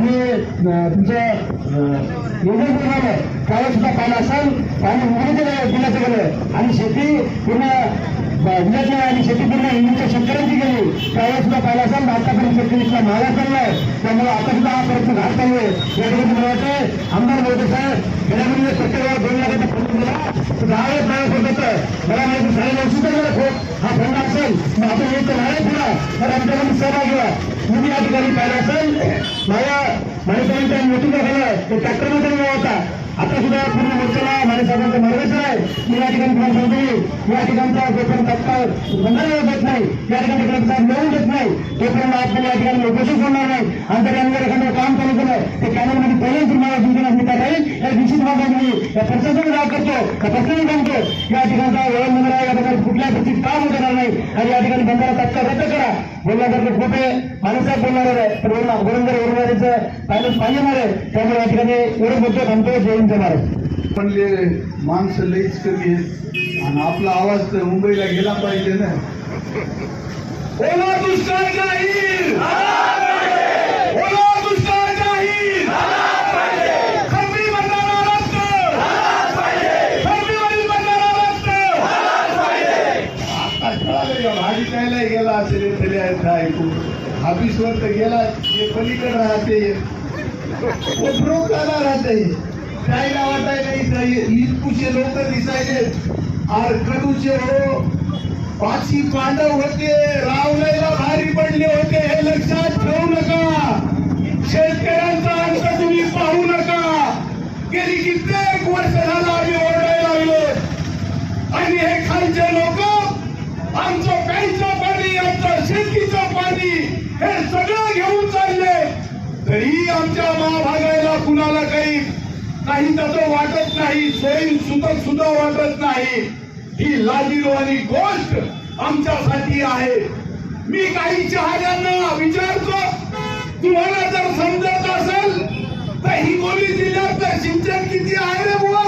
आणि तुमचं इंधन प्रमाणे त्यावेळेस सुद्धा पाणी असेल. पाणी मुंबईचं दिल्याचं गेलं आणि शेती पूर्ण दिल्याचं आणि शेती पूर्ण हिंदूच्या शेतकऱ्यांची गेली त्यावेळेस सुद्धा पाहिलं असेल. आतापर्यंत शेतकरीचा मागा चाललाय. त्यामुळे आता सुद्धा हा प्रयत्न घात चालू आहे. या ठिकाणी मला वाटतं आमदार मोदी साहेब गेल्या महिन्यात प्रत्येकाला दोन लाखाचा फंड दिला तर दहा वेळेस प्रयोग होत होतं. मला माहिती साडे नऊशे गेला खूप हा फंड असेल मग आपण एक नाही पुन्हा तर आमच्याकडून सहभाग घ्या तुम्ही या ठिकाणी पाहिलं असेल माझ्या माणसांच्या नेतृत्व झालं ते ट्रॅक्टरमध्ये नाव होता. आता सुद्धा पूर्ण मोर्चाला माणसाहेबांचं मार्गदर्शन आहे. मी या ठिकाणी तुम्हाला सांगतो या ठिकाणचा जोपर्यंत तत्काळ बंधारा देत नाही या ठिकाणी प्रतिसाद मिळवून देत नाही तोपर्यंत आपण या ठिकाणी उपोषण सोडणार नाही. आणि जर यांनी एखादं काम चालू केलं ते कॅनलमध्ये पहिल्याच तुम्हाला सूचना मी राहील या निश्चित भागात मी या प्रशासनाने जाग करतो या प्रशासन सांगतो या ठिकाणचा वळण बंधारा या प्रकारे कुठल्या परिस्थितीत काम होत आणि या ठिकाणी बंधारा तत्काळ रद्द करा. बोलण्यासारखं आहे माणसाहेब बोलणार आहे पण वरून गोरंदर उरणारीचं पाहिलंच पाहिजे आहे त्यामुळे या ठिकाणी एवढं बोलतो थांबतो जय हिंद जय महाराज म्हणले माणसं लईच कमी आहेत. आणि आपला आवाज तर मुंबईला गेला पाहिजे ना. ओला दुष्काळ जाहीर ओला दुष्काळ जाहीर खंबी बंधारा रद्द खंबीवरील बंधारा रद्द आता कळालं का भाजी खायला गेला असेल तरी ऐकून ऑफिसवर तर गेला ते पलीकडे राहते. उपरोक्ताला राहते. त्याला वाटायला इथं लोक दिसायले आर कडूचे हो पाची पांडव होते. रावलेला भारी पडले होते. हे लक्षात ठेवू नका. शेतकऱ्यांचा अंत तुम्ही पाहू नका. गेली किती नाही काही काही त्याचं वाटत नाही स्वयं सुतक सुद्धा वाटत नाही. ही लाजीरवाणी गोष्ट आमच्यासाठी आहे. मी काही चहाऱ्यांना विचारतो तुम्हाला जर समजत असेल तर हिंगोली जिल्ह्यात सिंचन किती आहे रे बुवा?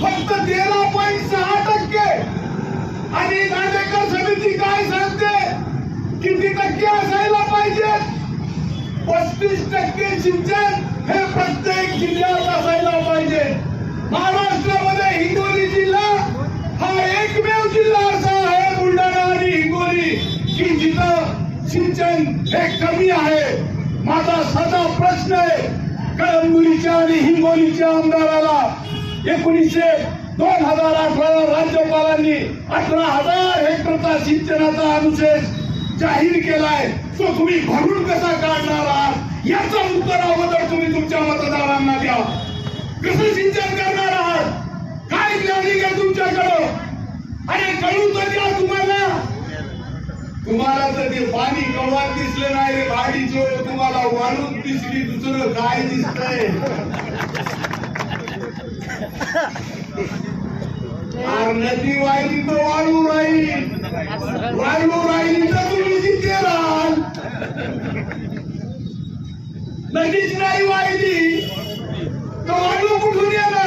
फक्त तेरा पॉईंट सहा टक्के. आणि नांदेकर समिती काय सांगते? किती टक्के असायला पाहिजे पस्तीस टक्के सिंचन हे प्रत्येक जिल्ह्यात असायला पाहिजे. महाराष्ट्रामध्ये हिंगोली जिल्हा हा एकमेव जिल्हा असा आहे बुलढाणा आणि हिंगोली की जिथं सिंचन हे कमी आहे. माझा साधा प्रश्न आहे कळमनुरीच्या आणि हिंगोलीच्या आमदाराला. एकोणीसशे दोन हजार अठरा राज्यपालांनी अठरा हजार हेक्टरचा सिंचनाचा अनुशेष जाहीर केलाय तो तुम्ही भरून कसा काढणार आहात? याचं उत्तर अगोदर तुम्ही तुमच्या मतदारांना द्या. कसं सिंचन करणार आहात? काय प्लॅनिंग आहे तुमच्याकडं? अरे कळू तर द्या तुम्हाला. तुम्हाला तर ते पाणी कवात दिसलं नाही रे भाडीचं तुम्हाला वाळून दिसली दुसरं काय दिसतंय? नदी वाहिली तर वाळू राहील. वाळू राहील तर तुम्ही Nagdi chinai wai di. Kawan lu kudunia na